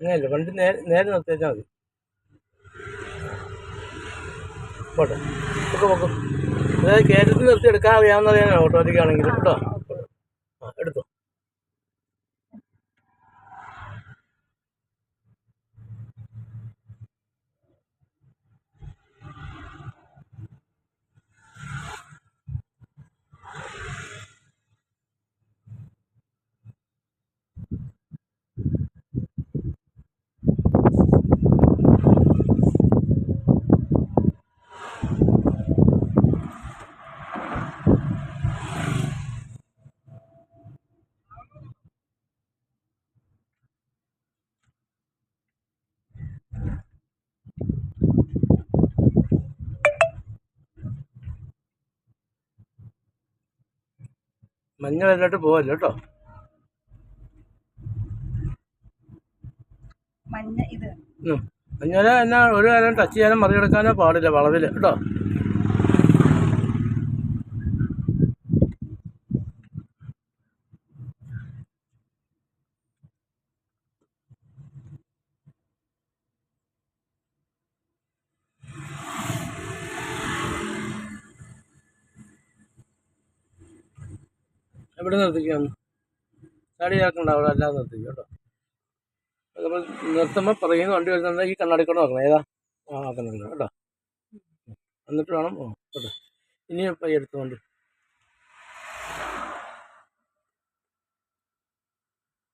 അങ്ങനെയല്ല വണ്ടി നേരെ നേരെ നിർത്തിയാൽ മതി. പോട്ടെ. ഒക്കെ നോക്കും അതായത് കയറ്റത്തിൽ നിർത്തി എടുക്കാൻ അറിയാവുന്നതാണ് ഓട്ടോമാറ്റിക് ആണെങ്കിൽ കേട്ടോ ആ എടുത്തോ? മഞ്ഞ വരലോട്ട് പോവല്ലോ കേട്ടോ. മഞ്ഞ ഇത്. ഉം. മഞ്ഞ എന്നാ ഒരു കാലം ടച്ച് ചെയ്യാനോ മറികടക്കാനോ പാടില്ല വളവിൽ കേട്ടോ. എവിടെ നിർത്തിക്കാന്ന് ചാടി ചേർക്കണ്ട അവിടെ അല്ലാതെ നിർത്തിക്കും കേട്ടോ. നമ്മൾ നിർത്തുമ്പോൾ പറയുന്ന വണ്ടി വരുന്നത് ഈ കണ്ണാടി കൂടെ നോക്കണം. ഏതാ? ആ കണ്ണാടി കേട്ടോ. എന്നിട്ട് വേണം ഓ കേട്ടോ. ഇനി ഇപ്പം എടുത്തുകൊണ്ട്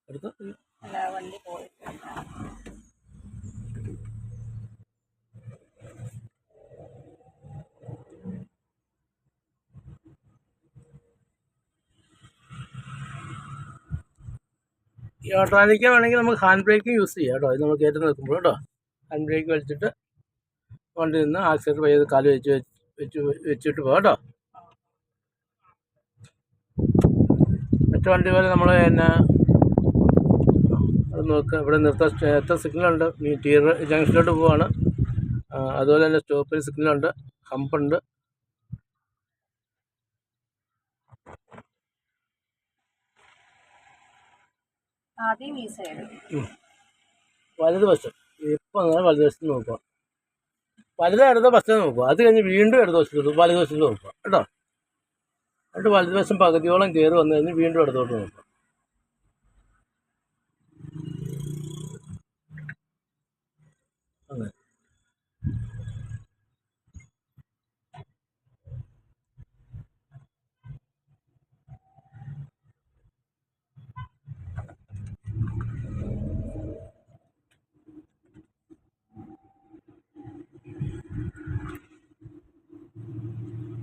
എടുത്തു? വണ്ടി പോയിട്ട് ഈ ഓട്ടോമാറ്റിക്ക വേണമെങ്കിൽ നമുക്ക് ഹാൻഡ് ബ്രേക്ക് യൂസ് ചെയ്യാം കേട്ടോ. ഇത് നമ്മൾ കയറ്റി നിൽക്കുമ്പോൾ കേട്ടോ. ഹാൻഡ് ബ്രേക്ക് വലിച്ചിട്ട് വണ്ടി നിന്ന് ആക്സിഡന്റ് പയ്യത് കാൽ വെച്ച് വെച്ച് വെച്ചിട്ട് പോകാം കേട്ടോ. മറ്റു വണ്ടി പോലെ നമ്മൾ പിന്നെ അത് നോക്കുക ഇവിടെ നിർത്താൻ എത്ര സിഗ്നലുണ്ട് ടീർ ജംഗ്ഷനിലോട്ട് പോവുകയാണ് അതുപോലെ തന്നെ സ്റ്റോപ്പിൽ സിഗ്നലുണ്ട് ഹമ്പുണ്ട് ആദ്യം ഈ സൈഡ് വലതുവശം. ഇപ്പം അങ്ങനെ വലതുവശത്ത് നോക്കുക. വലത് ഇടത് വശത്ത് നോക്കുക. അത് കഴിഞ്ഞ് വീണ്ടും ഇടതുവശത്തോട്ട് വലതുവശത്ത് നോക്കുക. കേട്ടോ? എന്നിട്ട് വലതുവശം പകുതിയോളം കയറി വന്നു കഴിഞ്ഞ് വീണ്ടും ഇടത്തോട്ട് നോക്കുക അങ്ങനെ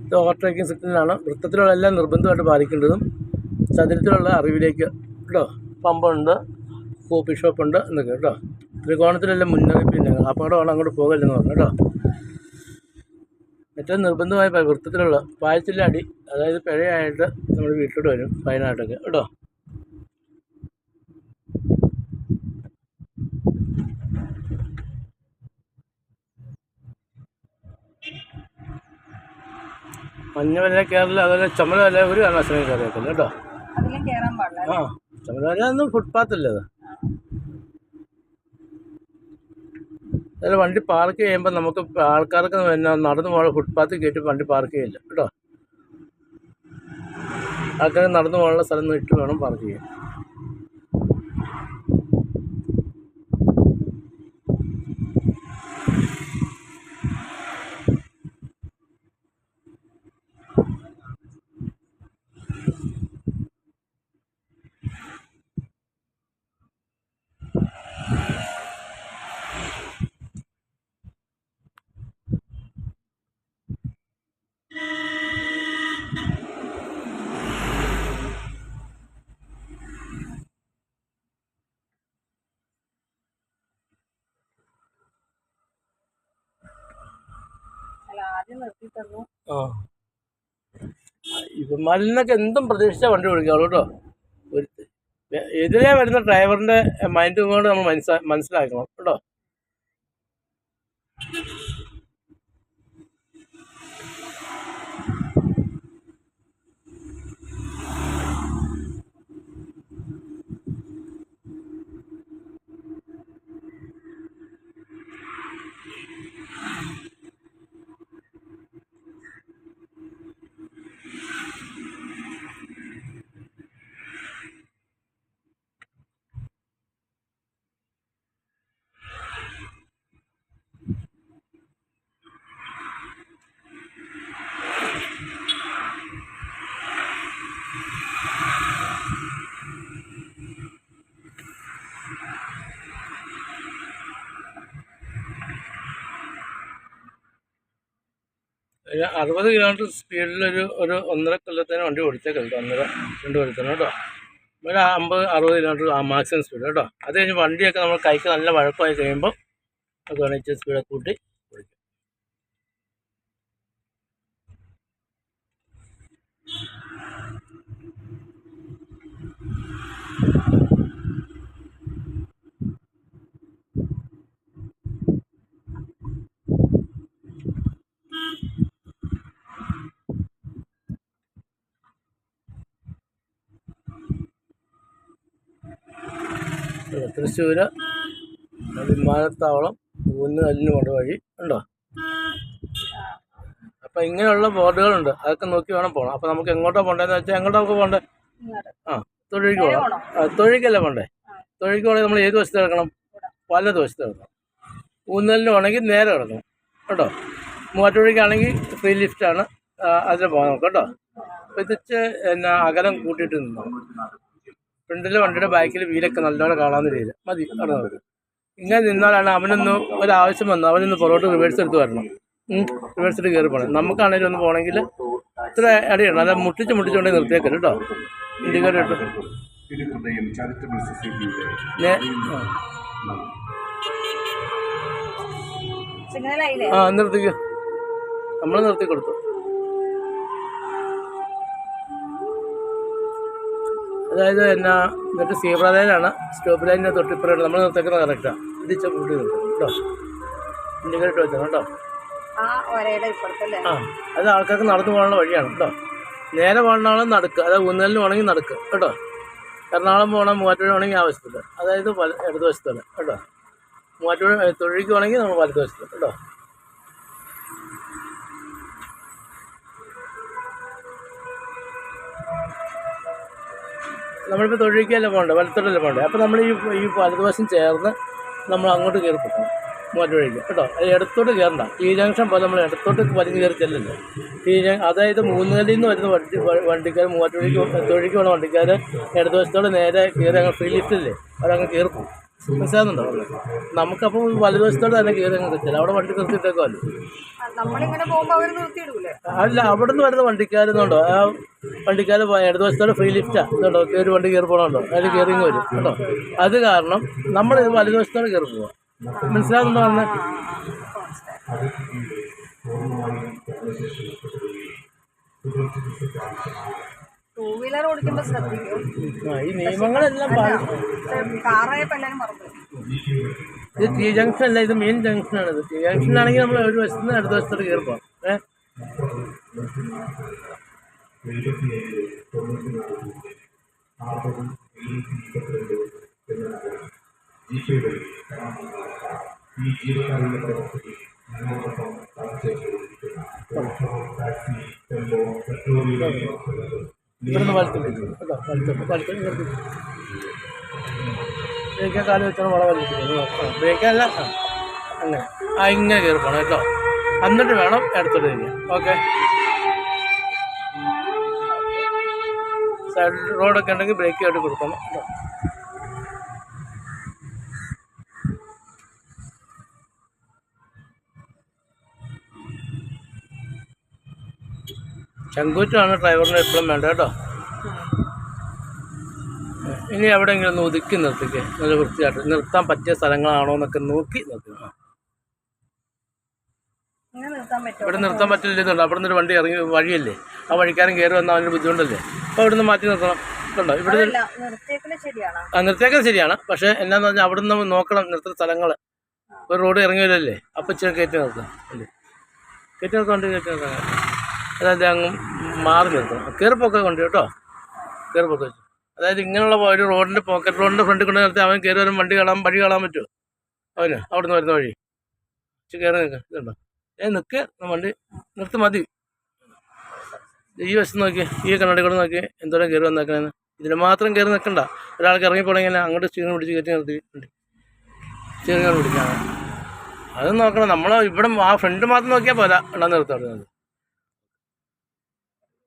ഇത് ഓവർടേക്കിംഗ് സിഗ്നലാണ് വൃത്തത്തിലുള്ള എല്ലാം നിർബന്ധമായിട്ട് പാലിക്കേണ്ടതും ചതുരത്തിലുള്ള അറിവിലേക്ക് കേട്ടോ പമ്പുണ്ട് കോഫി ഷോപ്പുണ്ട് എന്നൊക്കെ കേട്ടോ ത്രികോണത്തിലെല്ലാം മുന്നറിയിപ്പ് ഇല്ല. അപകടമാണ് അങ്ങോട്ട് പോകല്ലെന്ന് പറഞ്ഞു കേട്ടോ ഏറ്റവും നിർബന്ധമായ വൃത്തത്തിലുള്ള പായത്തിലെ അടി അതായത് പിഴയായിട്ട് നമ്മൾ വീട്ടിലോട്ട് വരും ഫൈനായിട്ടൊക്കെ കേട്ടോ മഞ്ഞ വല്ല കയറില്ല അതുപോലെ ചുമല വല്ല ഒരു കാരണവശാലും കയറിയേക്കില്ല കേട്ടോ. ആ ചുമല വല്ല ഒന്നും ഫുട്പാത്ത് അല്ലേ അത് അതായത് വണ്ടി പാർക്ക് ചെയ്യുമ്പോൾ നമുക്ക് ആൾക്കാർക്ക് പിന്നെ നടന്നു പോകാൻ ഫുട്പാത്തിൽ കയറ്റി വണ്ടി പാർക്ക് ചെയ്യില്ല കേട്ടോ. ആൾക്കാർ നടന്നു പോകാനുള്ള സ്ഥലം ഇട്ട് വേണം പാർക്ക് ചെയ്യാൻ. ഇവന്മാരിൽ എന്തും പ്രതീക്ഷിച്ച വണ്ടി ഓടിക്കാവുള്ളൂ കേട്ടോ. എതിരെ വരുന്ന ഡ്രൈവറിന്റെ മൈൻഡും കൊണ്ട് നമ്മൾ മനസ്സിലാക്കണം കേട്ടോ. അറുപത് കിലോമീറ്റർ സ്പീഡിലൊരു ഒരു ഒന്നര കൊല്ലത്തേന് വണ്ടി ഓടിച്ചേക്കാം കേട്ടോ. ഒന്നര രണ്ട് കൊല്ലത്തേന് കേട്ടോ. ഒരു അമ്പത് അറുപത് കിലോമീറ്റർ ആ മാക്സിമം സ്പീഡ് കേട്ടോ. അത് കഴിഞ്ഞ് വണ്ടിയൊക്കെ നമ്മൾ കൈക്ക് നല്ല വഴക്കമായി കഴിയുമ്പോൾ അത് വേണമെങ്കിൽ സ്പീഡൊക്കെ കൂട്ടി തൃശ്ശൂർ വിമാനത്താവളം ഊന്നുകല്ലിന് കൊണ്ട് വഴി ഉണ്ടോ? അപ്പം ഇങ്ങനെയുള്ള ബോർഡുകളുണ്ട്. അതൊക്കെ നോക്കി വേണം പോകണം. അപ്പം നമുക്ക് എങ്ങോട്ടാണ് പോകേണ്ടതെന്ന് വെച്ചാൽ എങ്ങോട്ടാ നമുക്ക് ഇങ്ങോട്ട് ആ തൊഴിലേക്ക് പോകണം? ആ, തൊഴിലേക്കല്ലേ പോകണ്ടേ തൊഴിലേക്ക് പോകണമെങ്കിൽ നമ്മൾ ഏത് വശത്ത് കിടക്കണം? പല വശത്ത് കിടക്കണം. ഊന്നലിന് വേണമെങ്കിൽ നേരെ കിടക്കണം. കേട്ടോ? മൂവാറ്റുപുഴയ്ക്കാണെങ്കിൽ ഫ്രീ ലിഫ്റ്റാണ് അതിൽ പോകാൻ നോക്കാം കേട്ടോ? അപ്പോൾ ഇത് ഇച്ചിരി എന്നാ അകലം കൂട്ടിയിട്ട് നിന്നോ ഫ്രണ്ടിലെ വണ്ടിയുടെ ബാക്കിൽ വീലൊക്കെ നല്ലോണം കാണാവുന്ന രീതിയിൽ മതി അവിടെ നോക്ക് ഇങ്ങനെ നിന്നാലാണ് അവനൊന്ന് ഒരാവശ്യം വന്നു. അവനൊന്ന് പുറകോട്ട് റിവേഴ്സ് എടുത്ത് വരണം. റിവേഴ്സ് എടുത്ത് കയറി പോകണം നമുക്കാണെങ്കിലും ഒന്ന് പോകണമെങ്കിൽ ഇത്ര അടിയാണ് അല്ല മുട്ടിച്ച് മുട്ടിച്ചുകൊണ്ടേ നിർത്തിയേക്കരുത് കേട്ടോ. ഇൻഡിക്കേറ്റർ ഇട്ടു ആ. നിർത്തിക്കോ. നമ്മൾ നിർത്തി കൊടുത്തു അതായത് എന്നാ എന്നിട്ട് സീബ്ര ലൈനാണ്. സ്റ്റോപ്പ് ലൈനിന്റെ തൊട്ടിപ്പുറമാണ് നമ്മൾ നിർത്തേക്കുന്നത് കറക്റ്റാണ് ഇതിച്ച കൂട്ടി. നിർത്തും കേട്ടോ ഇൻഡിക്കേറ്റർ വെച്ചാൽ കേട്ടോ. ആ ആ അത് ആൾക്കാർക്ക് നടന്നു പോകാനുള്ള വഴിയാണ് കേട്ടോ. നേരെ പോകണ നടക്കുക അതായത് ഊന്നലിന് വേണമെങ്കിൽ നടക്കുക കേട്ടോ. എറണാകുളം പോകണം മൂവാറ്റുപുഴ വേണമെങ്കിൽ ആവശ്യത്തില്ല അതായത് വല ഇടതുവശത്തല്ല കേട്ടോ. മൂവാറ്റുപുഴ തൊഴിലേക്ക് വേണമെങ്കിൽ നമ്മൾ വലതുവശത്ത് കേട്ടോ. നമ്മളിപ്പോൾ തൊഴിലേക്കല്ലേ പോകണ്ടേ? വലത്തോട്ടല്ലേ പോകണ്ടേ? അപ്പോൾ നമ്മൾ ഈ ഈ വലതുവശം ചേർന്ന് നമ്മൾ അങ്ങോട്ട് കയറി പോകണം. വഴിക്ക് കേട്ടോ? അത് ഇടത്തോട്ട് കയറണ്ട. ഈ ജംഗ്ഷൻ പോലെ നമ്മൾ ഇടത്തോട്ട് വലിഞ്ഞ് കയറി ചെല്ലില്ല? ഈ ജംഗ് അതായത് മൂന്നുകല്ലിൽ നിന്ന് വരുന്ന വണ്ടി വണ്ടിക്കാർ മൂവാറ്റ് വഴിക്ക് തൊഴിലേക്ക് പോകുന്ന വണ്ടിക്കാർ ഇടതുവശത്തോട് നേരെ കയറി അങ്ങ് ഫ്രീ ലിഫ്റ്റില്ലേ? അവരങ്ങ് കയറി പോകും. മനസ്സിലാകുന്നുണ്ടോ നമുക്കപ്പോൾ വലതുവശത്തോടെ തന്നെ കയറി അങ്ങ് കിട്ടില്ല അവിടെ വണ്ടി നിർത്തിയിട്ടേക്കുമല്ലോ അല്ല അവിടെ നിന്ന് വരുന്ന വണ്ടിക്കാരെന്നുണ്ടോ ആ വണ്ടിക്കാർ ഇടതുവശത്തോടെ ഫ്രീ ലിഫ്റ്റാണ് കേട്ടോ കയറി വണ്ടി കയറി പോകണമല്ലോ അതിൽ കയറി ഇങ്ങ് വരും കേട്ടോ? അത് കാരണം നമ്മൾ വലതുവശത്തോടെ കയറി പോവാം. മനസ്സിലാകുന്നുണ്ടോ പറഞ്ഞത് ടൂ വീലർ ഓടിക്കുമ്പോൾ ശ്രദ്ധിക്കും ഈ നിയമങ്ങളെല്ലാം പാലിക്കും കാറായപ്പോ എല്ലാരും മറന്നു. ഇത് ടി ജംഗ്ഷൻ അല്ല ഇത് മെയിൻ ജംഗ്ഷനാണ് ഇത് ടി ജംഗ്ഷനാണെങ്കിൽ നമ്മൾ ഒരു വശത്ത് നിന്ന് അടുത്ത വശത്തോട്ട് കയറി പോകാം ഏഹ് ഈ ജീവകാരുണ്യ പ്രവർത്തകർ ഞങ്ങളോടൊപ്പം പങ്കുചേർന്നുകൊണ്ടിരിക്കുന്ന ഓട്ടോ ടാക്സി ടെമ്പോ പെട്രോളിയം ഇവിടുന്ന് വലത്തോട്ട് കേട്ടോ വലത്തോട്ട് വലത്തോട്ട് നിർത്തി ബ്രേക്കാൻ കാൽ വെച്ചാൽ വളം വലിച്ചിട്ട് ആ ബ്രേക്കല്ല അങ്ങനെ. ആ ഇങ്ങനെ കയറി പോകണം കേട്ടോ. എന്നിട്ട് വേണം എടുത്തിട്ട് തന്നെ ഓക്കെ. സൈഡ് റോഡൊക്കെ ഉണ്ടെങ്കിൽ ബ്രേക്ക് ആയിട്ട് കൊടുക്കണം. കേട്ടോ ചങ്കൂറ്റാണ് ഡ്രൈവറിന് എപ്പോഴും വേണ്ട കേട്ടോ. ഇനി എവിടെയെങ്കിലും ഒന്ന് ഒതുക്കി നിർത്തിക്കേ. നല്ല വൃത്തിയായിട്ട്. നിർത്താൻ പറ്റിയ സ്ഥലങ്ങളാണോ എന്നൊക്കെ നോക്കി നിർത്തുക ആ. ഇങ്ങനെ നിർത്താൻ പറ്റുമോ ഇവിടെ നിർത്താൻ പറ്റില്ലെന്നുണ്ട് അവിടെ നിന്ന് ഒരു വണ്ടി ഇറങ്ങി വഴിയല്ലേ. ആ വഴിക്കാരൻ കയറി വന്നാൽ അവന് ബുദ്ധിമുട്ടല്ലേ? അപ്പോൾ ഇവിടുന്ന് മാറ്റി നിർത്തണം. കണ്ടോ ഇവിടെ ആ നിർത്തിയേക്കുന്നത് ശരിയാണ്. പക്ഷേ എന്നാന്ന് പറഞ്ഞാൽ അവിടെ നിന്ന് നോക്കണം നിർത്തുന്ന സ്ഥലങ്ങൾ ഒരു റോഡ് ഇറങ്ങി അപ്പൊ അപ്പം ഇച്ചിരി കയറ്റി നിർത്താം. അല്ലേ? കയറ്റി നിർത്താൻ വണ്ടി കയറ്റി നിർത്താം അതായത് അങ്ങ് മാറി നിർത്തണം. കയറിപ്പോക്കെ കൊണ്ട് കേട്ടോ. കയറിപ്പോക്കെ വെച്ചു. അതായത് ഇങ്ങനെയുള്ള ഒരു റോഡിന്റെ പോക്കറ്റ് റോഡിന്റെ ഫ്രണ്ടിൽ കൊണ്ട് നിർത്തി അവൻ കയറി വരും വണ്ടി കാണാൻ വഴി കാണാൻ പറ്റുമോ? അവന് അവിടെ നിന്ന് വരുന്ന വഴി. കയറി നിൽക്കാം ഇതുണ്ടോ? നിൽക്ക് വണ്ടി നിർത്തി മതി. ഈ വശത്ത് നോക്കി ഈ കണ്ണാടി കൂടെ നോക്കി എന്തോരം കയറി വന്നേക്കണേന്ന്. ഇതിന് മാത്രം കയറി നിൽക്കണ്ട ഒരാൾക്ക് ഇറങ്ങിപ്പോണെങ്കിൽ അങ്ങോട്ട് സ്റ്റീറിംഗ് പിടിച്ച് കയറ്റി നിർത്തി. ഉണ്ട് സ്റ്റീറിംഗ് പിടിക്കാൻ അത് നോക്കണം. നമ്മൾ ഇവിടെ ആ ഫ്രണ്ട് മാത്രം നോക്കിയാൽ പോരാ. ഇടാൻ നിർത്താറുള്ളത്